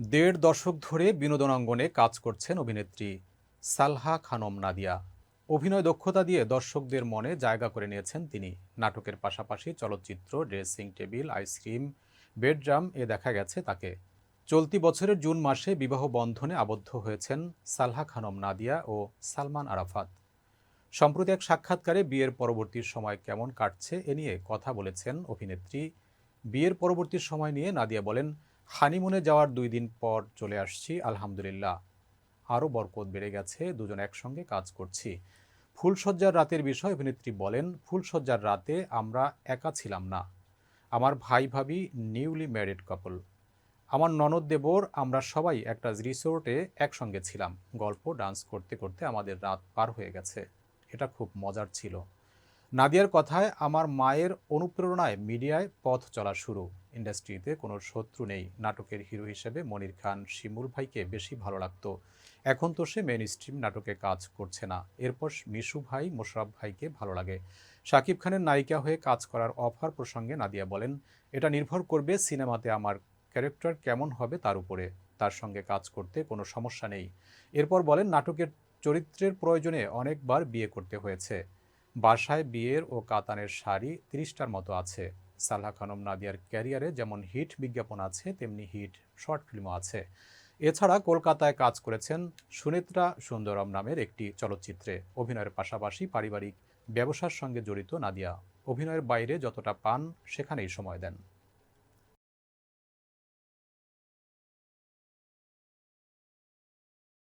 দেড় দশক ধরে বিনোদন অঙ্গনে কাজ করছেন অভিনেত্রী সালহা খানম নাদিয়া। অভিনয় দক্ষতা দিয়ে দর্শকদের মনে জায়গা করে নিয়েছেন তিনি। নাটকের পাশাপাশি চলচ্চিত্র, dressing table, ice cream, bedroom এ দেখা গেছে তাকে। চলতি বছরের জুন মাসে বিবাহ বন্ধনে আবদ্ধ হয়েছেন সালহা খানম নাদিয়া ও সালমান আরাফাত। সম্প্রতি এক সাক্ষাৎকারে বিয়ের পরবর্তী সময় কেমন কাটছে এ নিয়ে কথা বলেছেন অভিনেত্রী। বিয়ের পরবর্তী সময় নিয়ে নাদিয়া বলেন হানিমুনে যাওয়ার দুই দিন পর চলে আসছি, আলহামদুলিল্লাহ। আরও বরকত বেড়ে গেছে, দুজন একসঙ্গে কাজ করছি। ফুলসজ্জার রাতের বিষয় অভিনেত্রী বলেন ফুলসজ্জার রাতে আমরা একা ছিলাম না। আমার ভাই ভাবি নিউলি ম্যারিড কাপল। আমার ননদ দেবর, আমরা সবাই একটা রিসোর্টে একসঙ্গে ছিলাম। গল্প, ডান্স করতে করতে আমাদের রাত পার হয়ে গেছে। এটা খুব মজার ছিল। নাদিয়ার কথায়, আমার মায়ের অনুপ্রেরণায় মিডিয়ায় পথ চলা শুরু। ইন্ডাস্ট্রিতে কোনো শত্রু নেই। নাটকের হিরো হিসেবে মনির খান শিমুল ভাইকে বেশি ভালো লাগতো। এখন তো সে মেন স্ট্রিম নাটকে কাজ করছে না। এরপর মিশু ভাই, মোশারফ ভাইকে ভালো লাগে। শাকিব খানের নায়িকা হয়ে কাজ করার অফার প্রসঙ্গে নাদিয়া বলেন, এটা নির্ভর করবে সিনেমাতে আমার ক্যারেক্টার কেমন হবে তার উপরে। তার সঙ্গে কাজ করতে কোনো সমস্যা নেই। এরপর বলেন, নাটকের চরিত্রের প্রয়োজনে অনেকবার বিয়ে করতে হয়েছে। বাসায় বিয়ের ও কাতানের শাড়ি তিরিশটার মতো আছে। সালহা খানম নাদিয়ার ক্যারিয়ারে যেমন হিট বিজ্ঞাপন আছে, তেমনি হিট শর্ট ফিল্মও আছে। এছাড়া কলকাতায় কাজ করেছেন সুনেত্রা সুন্দরম নামের একটি চলচ্চিত্রে। অভিনয়ের পাশাপাশি পারিবারিক ব্যবসার সঙ্গে জড়িত নাদিয়া। অভিনয়ের বাইরে যতটা পান, সেখানেই সময় দেন।